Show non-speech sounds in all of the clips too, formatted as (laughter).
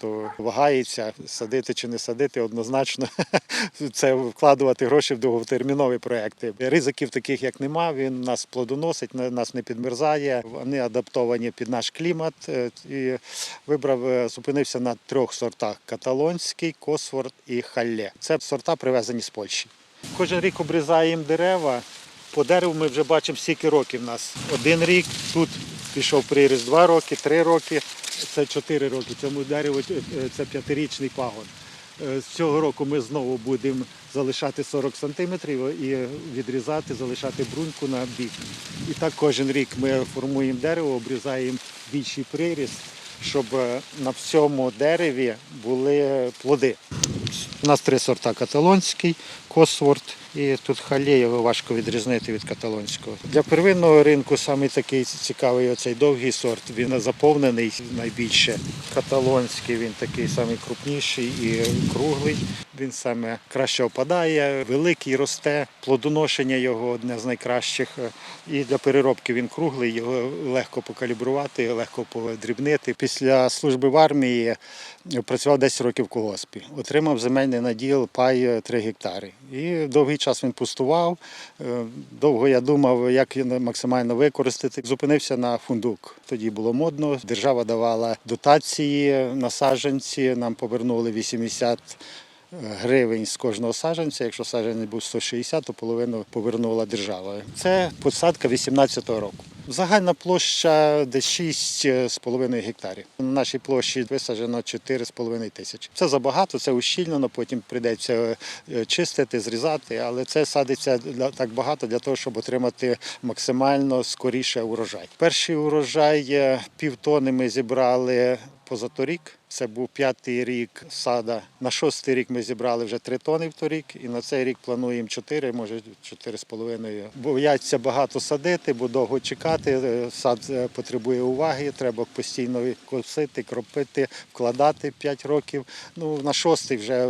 хто вагається, садити чи не садити, однозначно (laughs) це вкладувати гроші в довготермінові проекти. Ризиків таких як нема. Він нас плодоносить, на- нас не підмерзає. Вони адаптовані під наш клімат. Е, І вибрав, е, зупинився на трьох сортах: каталонський, косфорд і халле. Це сорта привезені з Польщі. Кожен рік обрізаємо дерева. По дереву ми вже бачимо, скільки років у нас. Один рік, тут пішов приріст два роки, три роки, це чотири роки. Цьому дереву е, це п'ятирічний пагон. Е, З цього року ми знову будемо залишати 40 сантиметрів і відрізати, залишати бруньку на бік. І так кожен рік ми формуємо дерево, обрізаємо більший приріст, щоб е, на всьому дереві були плоди. У нас три сорта каталонський, косворд і тут халє, його важко відрізнити від каталонського. Для первинного ринку саме такий цікавий оцей довгий сорт. Він заповнений найбільше. Каталонський він такий самий крупніший і круглий. Він саме краще опадає, великий росте, плодоношення його одне з найкращих. І для переробки він круглий, його легко покалібрувати, легко подрібнити. Після служби в армії працював 10 років в колгоспі. Отримав земельний наділ пай 3 гектари. І довгий час він пустував. Е, Довго я думав, як його максимально використати. Зупинився на фундук. Тоді було модно. Держава давала дотації на саджанці. Нам повернули 80 гривень з кожного саджанця. Якщо саджанець був 160, то половину повернула держава. Це посадка 18-го року. Загальна площа десь 6,5 гектарів. На нашій площі висаджено 4,5 тисячі. Це забагато, це ущільнено, потім прийдеться е, чистити, зрізати, але це садиться так багато для того, щоб отримати максимально скоріше урожай. Перший урожай е, півтони ми зібрали позаторік. Це був п'ятий рік сада. На шостий рік ми зібрали вже три тони в торік, і на цей рік плануємо чотири, може чотири з половиною. Бояться багато садити, бо довго чекати. Е, Сад е, потребує уваги, треба постійно косити, кропити, вкладати 5 років. Ну на шостий вже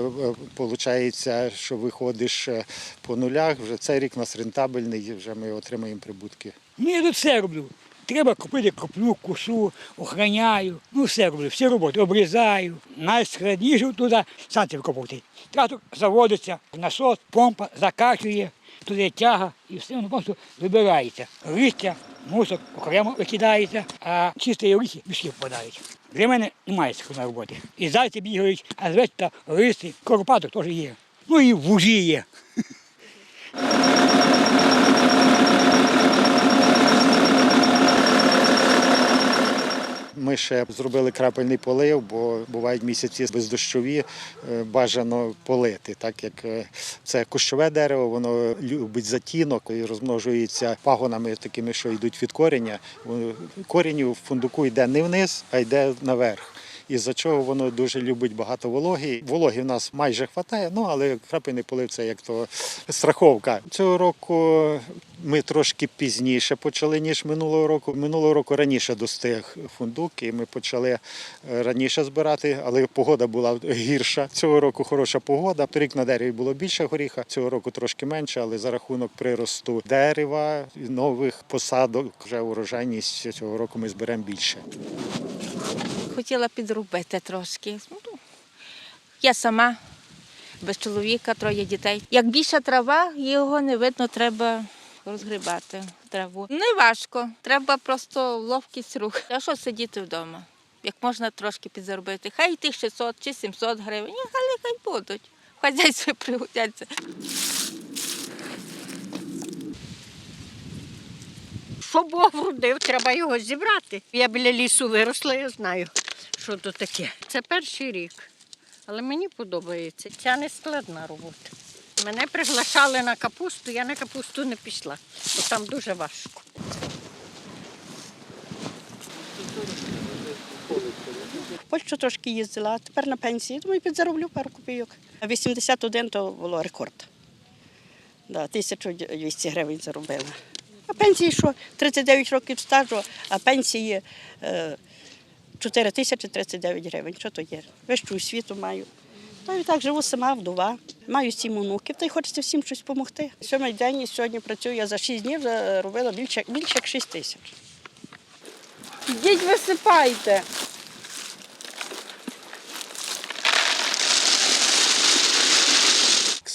виходить, що виходиш е, по нулях. Вже цей рік у нас рентабельний, вже ми отримаємо прибутки. Ну, я все роблю. Треба купити кроплю, кушу, охороняю. Ну, все роблю, всі роботи, обрізаю. Найскладніше туди санти викопувати. Трактор заводиться, насос, помпа закачує, туди тяга і все воно просто вибирається. Листя, мусор окремо викидається, а чисті оріхи мішки впадають. Для мене немає складної роботи. І зайці бігають, а звечта листи, коропаток теж є. Ну і вужі є. (laughs) ще зробили крапельний полив, бо бувають місяці бездощові, е, бажано полити, так як е, це кущове дерево, воно любить затінок і розмножується пагонами такими, що йдуть від коріння. Корінь у фундуку йде не вниз, а йде наверх. Із-за чого воно дуже любить багато вологи. Вологи в нас майже вистачає, ну але крапельний полив це як то страховка. Цього року ми трошки пізніше почали, ніж минулого року. Минулого року раніше достиг фундук, і ми почали е, раніше збирати, але погода була гірша. Цього року хороша погода. Торік на дереві було більше горіха, цього року трошки менше, але за рахунок приросту дерева нових посадок вже урожайність цього року ми зберемо більше. Хотіла підробити трошки. Ну, Я сама, без чоловіка, троє дітей. Як більша трава, його не видно, треба розгрібати траву. Не важко, треба просто ловкість рук. А що сидіти вдома? Як можна трошки підзаробити? Хай тих 600 чи 700 гривень, і хай будуть. В Хазяйстві пригодяться. Що Бог вродив, треба його зібрати. Я біля лісу виросла, я знаю, що то таке. Це перший рік. Але мені подобається. Ця не складна робота. Мене приглашали на капусту, я на капусту не пішла, бо там дуже важко. В Польщу трошки їздила, а тепер на пенсії. Думаю, підзароблю пару копійок. А 81 то було рекорд. Да, 1200 гривень заробила. А пенсії що? 39 років стажу, а пенсії е, 4 тисячі 39 гривень. Що то є? Вищу освіту маю. Та й так живу сама, вдова. Маю сім онуків, та й хочеться всім щось допомогти. Сьомий день і сьогодні працюю, я за 6 днів заробила більше, більше як 6 тисяч. Йдіть висипайте.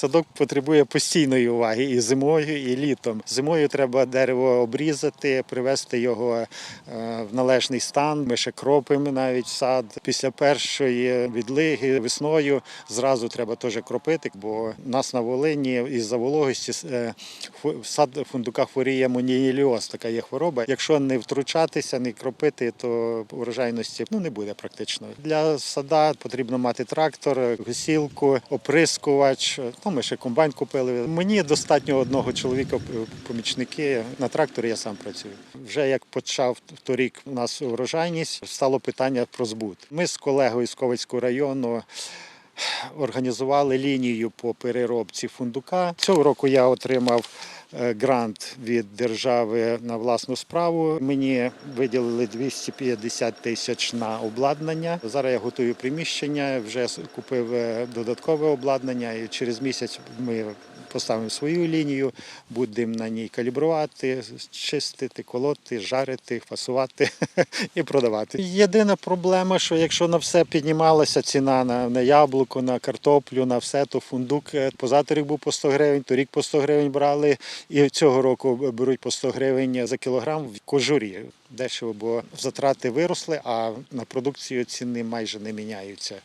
Садок потребує постійної уваги і зимою, і літом. Зимою треба дерево обрізати, привести його е, в належний стан. Ми ще кропимо навіть сад. Після першої відлиги весною зразу треба теж кропити, бо у нас на Волині із-за вологості е, сад фундука хворіє моніеліоз, така є хвороба. Якщо не втручатися, не кропити, то урожайності ну, не буде практично. Для сада потрібно мати трактор, гусілку, оприскувач. Ну, ми ще комбайн купили. Мені достатньо одного чоловіка, помічники. На тракторі я сам працюю. Вже як почав торік у нас урожайність, стало питання про збут. Ми з колегою з Ковицького району організували лінію по переробці фундука. Цього року я отримав грант від держави на власну справу. Мені виділили 250 тисяч на обладнання. Зараз я готую приміщення, вже купив е, додаткове обладнання, і через місяць ми поставимо свою лінію, будемо на ній калібрувати, чистити, колоти, жарити, фасувати (laughs) і продавати. Єдина проблема, що якщо на все піднімалася ціна на, на яблуко, на картоплю, на все, то фундук е, позаторік був по 100 гривень, торік по 100 гривень брали, і цього року беруть по 100 гривень за кілограм в кожурі. Дешево, бо затрати виросли, а на продукцію ціни майже не міняються.